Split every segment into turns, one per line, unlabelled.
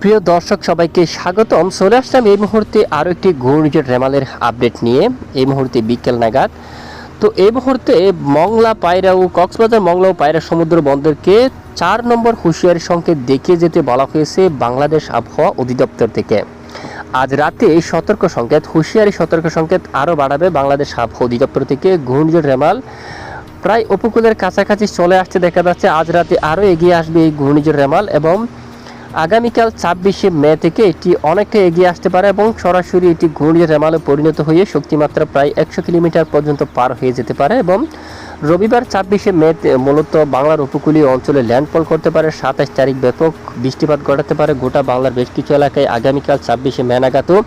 প্রিয় দর্শক, সবাইকে স্বাগতম। চলে আসলাম এই মুহূর্তে আরও একটি ঘূর্ণিঝড় রেমালের আপডেট নিয়ে। এই মুহূর্তে বিকেল নাগাদ। তো এই মুহূর্তে মংলা পায়রা ও কক্সবাজার মংলা ও পায়রা সমুদ্র বন্দরকে চার নম্বর হুঁশিয়ারি সংকেত দেখিয়ে যেতে বলা হয়েছে বাংলাদেশ আবহাওয়া অধিদপ্তর থেকে। আজ রাতে এই সতর্ক সংকেত, হুঁশিয়ারি সতর্ক সংকেত আরও বাড়াবে বাংলাদেশ আবহাওয়া অধিদপ্তর থেকে। ঘূর্ণিঝড় রেমাল প্রায় উপকূলের কাছাকাছি চলে আসতে দেখা যাচ্ছে আজ রাতে আরও এগিয়ে আসবে এই ঘূর্ণিঝড় রেমাল এবং আগামীকাল ছাব্বিশে মে থেকে এটি অনেকটা এগিয়ে আসতে পারে এবং সরাসরি এটি ঘূর্ণিঝড় রেমালে পরিণত হয়ে শক্তিমাত্রা প্রায় একশো কিলোমিটার পর্যন্ত পার হয়ে যেতে পারে এবং রবিবার ছাব্বিশে মে মূলত বাংলার উপকূলীয় অঞ্চলে ল্যান্ডফল করতে পারে। সাতাশ তারিখ ব্যাপক বৃষ্টিপাত ঘটাতে পারে। গোটা বাংলার বেশ কিছু এলাকায় আগামীকাল ছাব্বিশে মে নাগাদও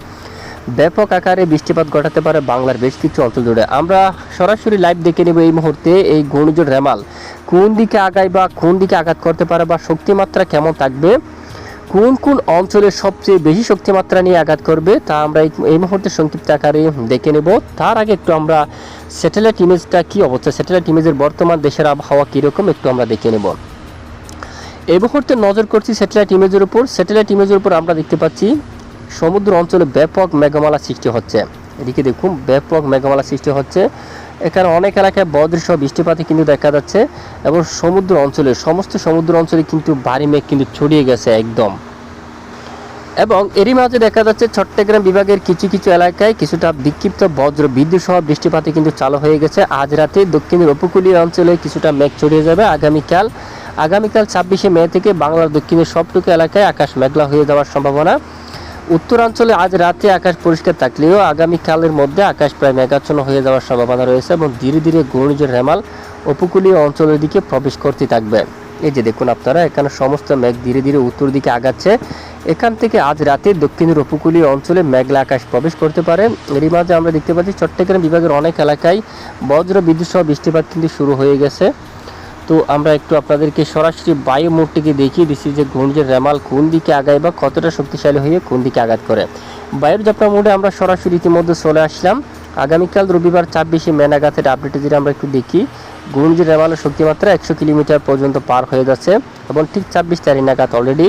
ব্যাপক আকারে বৃষ্টিপাত ঘটাতে পারে বাংলার বেশ কিছু অঞ্চল জুড়ে। আমরা সরাসরি লাইভ দেখে নেব এই মুহূর্তে এই ঘূর্ণিঝড় রেমাল। কোন দিকে আগায় বা কোন দিকে আঘাত করতে পারে বা শক্তিমাত্রা কেমন থাকবে? কোন কোন অঞ্চলে সবচেয়ে বেশি শক্তিমাত্রা নিয়ে আঘাত করবে, তা আমরা এই- মুহূর্তে সংক্ষিপ্ত আকারে দেখে নেব। তার আগে একটু আমরা স্যাটেলাইট ইমেজটা কি অবস্থা? স্যাটেলাইট ইমেজের বর্তমান দেশের আবহাওয়া কীরকম একটু আমরা দেখে নেব। এই মুহূর্তে নজর করছি স্যাটেলাইট ইমেজের উপর। স্যাটেলাইট ইমেজের উপর আমরা দেখতে পাচ্ছি, সমুদ্র অঞ্চলে ব্যাপক মেঘমালা সৃষ্টি হচ্ছে। এদিকে দেখুন, ব্যাপক মেঘমালা সৃষ্টি হচ্ছে। এখানে অনেক এলাকায় বদৃশ্য বৃষ্টিপাতে কিন্তু দেখা যাচ্ছে এবং সমুদ্র অঞ্চলে, সমস্ত সমুদ্র অঞ্চলে কিন্তু ভারী মেঘ কিন্তু ছড়িয়ে গেছে একদম। এবং এরই মাঝে দেখা যাচ্ছে চট্টগ্রাম বিভাগের কিছু কিছু এলাকায় কিছুটা বিক্ষিপ্ত বজ্র বিদ্যুৎ সহ বৃষ্টিপাতে কিন্তু চালু হয়ে গেছে। আজ রাতে দক্ষিণের উপকূলীয় অঞ্চলে কিছুটা মেঘ ছড়িয়ে যাবে। আগামীকাল আগামীকাল ছাব্বিশে মে থেকে বাংলার দক্ষিণের সবটুকু এলাকায় আকাশ মেঘলা হয়ে যাওয়ার সম্ভাবনা। উত্তরাঞ্চলে আজ রাতে আকাশ পরিষ্কার থাকলেও আগামীকালের মধ্যে আকাশ প্রায় মেঘাচ্ছন্ন হয়ে যাওয়ার সম্ভাবনা রয়েছে এবং ধীরে ধীরে ঘূর্ণিঝড় রেমাল উপকূলীয় অঞ্চলের দিকে প্রবেশ করতে থাকবে। এই যে দেখুন আপনারা, এখানে সমস্ত মেঘ ধীরে ধীরে উত্তর দিকে আগাচ্ছে। এখান থেকে আজ রাতে দক্ষিণের উপকূলীয় অঞ্চলে মেঘলা আকাশ প্রবেশ করতে পারে। এরই মাঝে আমরা দেখতে পাচ্ছি চট্টগ্রাম বিভাগের অনেক এলাকায় বজ্র, বিদ্যুৎ সহ বৃষ্টিপাত কিন্তু শুরু হয়ে গেছে। তো আমরা একটু আপনাদেরকে সরাসরি বায়ু মোড়টিকে দেখিয়ে দিচ্ছি যে ঘূর্ণিঝড় রেমাল কোন দিকে আগায় বা কতটা শক্তিশালী হয়ে কোন দিকে আঘাত করে। বায়ুর যাত্রা মোড়ে আমরা সরাসরি ইতিমধ্যে চলে আসলাম। আগামীকাল রবিবার ছাব্বিশে মেনাগাতের আপডেটে যদি আমরা একটু দেখি ঘূর্ণিঝড় রেমালের শক্তিমাত্রা একশো কিলোমিটার পর্যন্ত পার হয়ে যাচ্ছে এবং ঠিক ছাব্বিশ তারিখ নাগাদ অলরেডি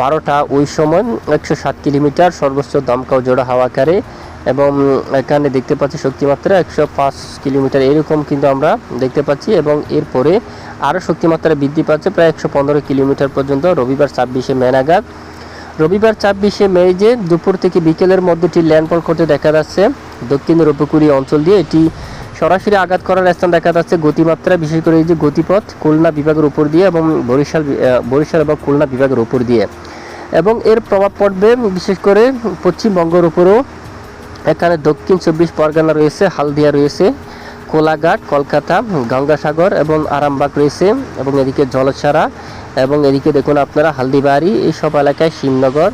বারোটা ওই সময় একশো সাত কিলোমিটার সর্বোচ্চ দমকা জোড়া হাওয়া আকারে এবং এখানে দেখতে পাচ্ছি শক্তিমাত্রা একশো পাঁচ কিলোমিটার এরকম কিন্তু আমরা দেখতে পাচ্ছি এবং এরপরে আরও শক্তিমাত্রা বৃদ্ধি পাচ্ছে প্রায় একশো পনেরো কিলোমিটার পর্যন্ত রবিবার ছাব্বিশে মে রবিবার ছাব্বিশে মে যে দুপুর থেকে বিকেলের মধ্যে এটি ল্যান্ডফল করতে দেখা যাচ্ছে। দক্ষিণের উপকূলীয় অঞ্চল দিয়ে এটি সরাসরি আঘাত করার স্থান দেখা যাচ্ছে। গতিমাত্রা, বিশেষ করে এই যে গতিপথ, খুলনা বিভাগের উপর দিয়ে এবং বরিশাল বরিশাল এবং খুলনা বিভাগের উপর দিয়ে। এবং এর প্রভাব পড়বে, বিশেষ করে পশ্চিমবঙ্গের উপরেও। এখানে দক্ষিণ চব্বিশ পরগনা রয়েছে, হালদিয়া রয়েছে। কোলাঘাট, কলকাতা, গঙ্গাসাগর এবং আরামবাগ রয়েছে এবং এদিকে জলছাড়া এবং এদিকে দেখুন আপনারা হালদিবাড়ি এইসব এলাকায় শিবনগর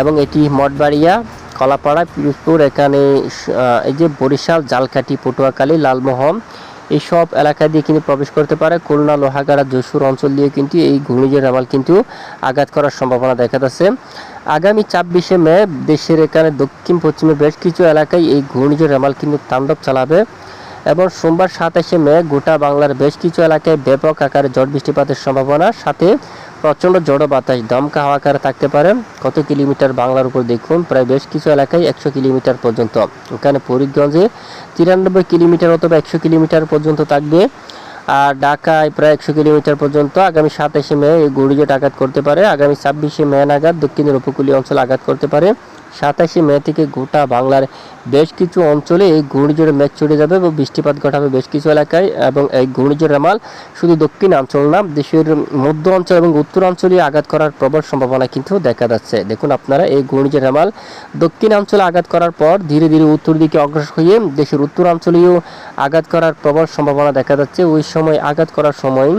এবং এটি মঠবাড়িয়া, কলাপাড়া, পিরোজপুর, এখানে এই যে বরিশাল, জালকাঠি, পটুয়াখালী, লালমোহন এইসব এলাকা দিয়ে কিন্তু প্রবেশ করতে পারে। খুলনা, লোহাগাড়া, যশোর অঞ্চল দিয়ে কিন্তু এই ঘূর্ণিঝড় রামাল কিন্তু আঘাত করার সম্ভাবনা দেখা যাচ্ছে। আগামী ছাব্বিশে মে দেশের এখানে দক্ষিণ পশ্চিমে বেশ কিছু এলাকায় এই ঘূর্ণিঝড় রামাল কিন্তু তাণ্ডব চালাবে। এবং সোমবার সাতাশে মে গোটা বাংলার বেশ কিছু এলাকায় ব্যাপক আকারে ঝড় বৃষ্টিপাতের সম্ভাবনা, সাথে প্রচণ্ড জড়ো বাতাস, দমকা হাওয়া আকারে থাকতে পারে। কত কিলোমিটার বাংলার উপর দেখুন, প্রায় বেশ কিছু এলাকায় একশো কিলোমিটার পর্যন্ত। এখানে ফরিদগঞ্জে তিরানব্বই কিলোমিটার অথবা একশো কিলোমিটার পর্যন্ত থাকবে। আর ঢাকায় প্রায় একশো কিলোমিটার পর্যন্ত আগামী সাতাশে মে এই ঘূর্ণিঝড় আঘাত করতে পারে। আগামী ছাব্বিশে মে নাগাদ দক্ষিণের উপকূলীয় অঞ্চল আঘাত করতে পারে। সাতাশে মে থেকে গোটা বাংলার বেশ কিছু অঞ্চলে এই ঘূর্ণিঝড়ে মেঘ চড়ে যাবে এবং বৃষ্টিপাত ঘটাবে বেশ কিছু এলাকায় এবং এই ঘূর্ণিঝড় রামাল শুধু দক্ষিণ অঞ্চল না, দেশের মধ্য অঞ্চল এবং উত্তরাঞ্চলে আঘাত করার প্রবল সম্ভাবনা কিন্তু দেখা যাচ্ছে। দেখুন আপনারা, এই ঘূর্ণিঝড় রামাল দক্ষিণ অঞ্চলে আঘাত করার পর ধীরে ধীরে উত্তর দিকে অগ্রসর হয়ে দেশের উত্তরাঞ্চলেও আঘাত করার প্রবল সম্ভাবনা দেখা যাচ্ছে। ওই সময় আঘাত করার সময়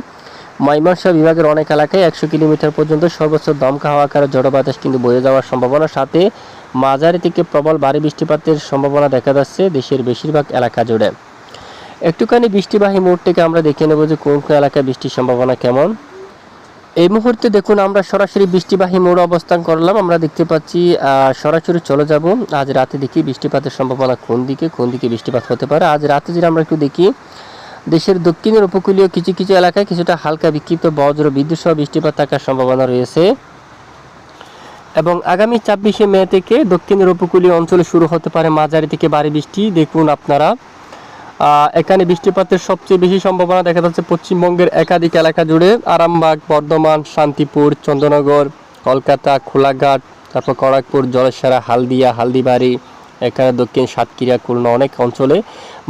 ময়মনসিংহ বিভাগের অনেক এলাকায় একশো কিলোমিটার পর্যন্ত সর্বোচ্চ দমকা হাওয়া আকারে জড়ো বাতাস কিন্তু বয়ে যাওয়ার সম্ভাবনা। সাথে মাঝারি থেকে প্রবল ভারী বৃষ্টিপাতের সম্ভাবনা দেখা যাচ্ছে দেশের বেশিরভাগ এলাকা জুড়ে। একটুখানি বৃষ্টিবাহী মোড় থেকে আমরা দেখে নেব যে কোন কোন এলাকায় বৃষ্টির সম্ভাবনা কেমন। এই মুহূর্তে দেখুন, আমরা সরাসরি বৃষ্টিবাহী মোড় অবস্থান করলাম। আমরা দেখতে পাচ্ছি সরাসরি চলে যাব। আজ রাতে দেখি বৃষ্টিপাতের সম্ভাবনা কোন দিকে কোন দিকে বৃষ্টিপাত হতে পারে। আজ রাতে যদি আমরা একটু দেখি দেশের দক্ষিণের উপকূলীয় কিছু কিছু এলাকায় কিছুটা হালকা বিক্ষিপ্ত বজ্র, বিদ্যুৎ সহ বৃষ্টিপাত থাকার সম্ভাবনা রয়েছে। এবং আগামী ছাব্বিশে মে থেকে দক্ষিণের উপকূলীয় অঞ্চলে শুরু হতে পারে মাঝারি থেকে ভারী বৃষ্টি। দেখুন আপনারা এখানে বৃষ্টিপাতের সবচেয়ে বেশি সম্ভাবনা দেখা যাচ্ছে পশ্চিমবঙ্গের একাধিক এলাকা জুড়ে। আরামবাগ, বর্ধমান, শান্তিপুর, চন্দ্রনগর, কলকাতা, খোলাঘাট, তারপর খড়গপুর জলেশ্বরা, হালদিয়া, হালদিবাড়ি এখানে দক্ষিণ সাতক্ষীরা, খুলনা অনেক অঞ্চলে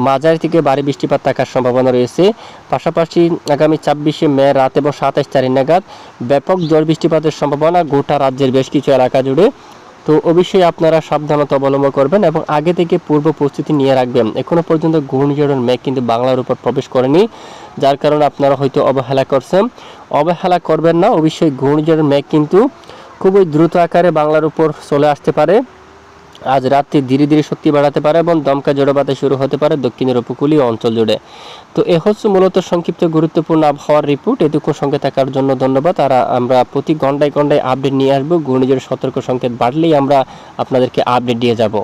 মাঝারি থেকে ভারী বৃষ্টিপাত থাকার সম্ভাবনা রয়েছে। পাশাপাশি আগামী ছাব্বিশে মে রাত এবং সাতাশ তারিখ নাগাদ ব্যাপক ঝড় বৃষ্টিপাতের সম্ভাবনা গোটা রাজ্যের বেশ কিছু এলাকা জুড়ে। তো অবশ্যই আপনারা সাবধানতা অবলম্বন করবেন এবং আগে থেকে পূর্ব প্রস্তুতি নিয়ে রাখবেন। এখনও পর্যন্ত ঘূর্ণিঝড়ের মেঘ কিন্তু বাংলার উপর প্রবেশ করেনি, যার কারণে আপনারা হয়তো অবহেলা করছেন। অবহেলা করবেন না, অবশ্যই ঘূর্ণিঝড়ের মেঘ কিন্তু খুবই দ্রুত আকারে বাংলার উপর চলে আসতে পারে। আজ রাত্রি ধীরে ধীরে শক্তি বাড়াতে পারে এবং দমকা জোড়া শুরু হতে পারে দক্ষিণের উপকূলীয় অঞ্চল জুড়ে। তো এ হচ্ছে মূলত সংক্ষিপ্ত গুরুত্বপূর্ণ আবহাওয়ার রিপোর্ট এটুকু সঙ্গে থাকার জন্য ধন্যবাদ। আর আমরা প্রতি ঘন্টায় ঘন্টায় আপডেট নিয়ে আসব। ঘূর্ণিঝড়ের সতর্ক সংকেত বাড়লেই আমরা আপনাদেরকে আপডেট দিয়ে যাব।